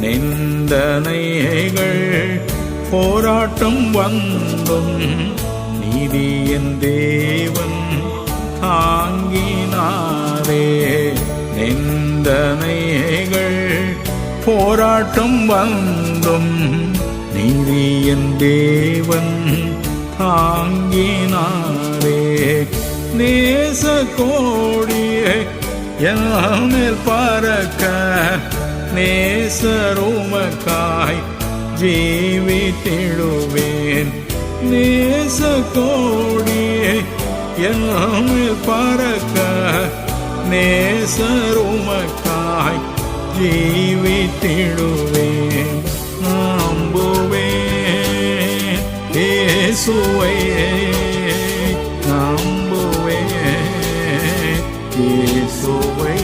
நிந்தனைகள் போராட்டம் வந்தும் நீதியின் தேவன் தாங்கினாரே. நிந்தனைகள் போராட்டம் வந்தும் நீதியின் தேவன் தாங்கினாரே. நேச கோடியே என் பறக்க நேசருமக்காய் ஜீவித்திடுவேன். நேச கோடியை என்னாமில் பறக்க நேசருமக்காய் ஜீவித்திடுவேன். நம்புவேன் இயேசுவையே நம்புவேன் இயேசுவை.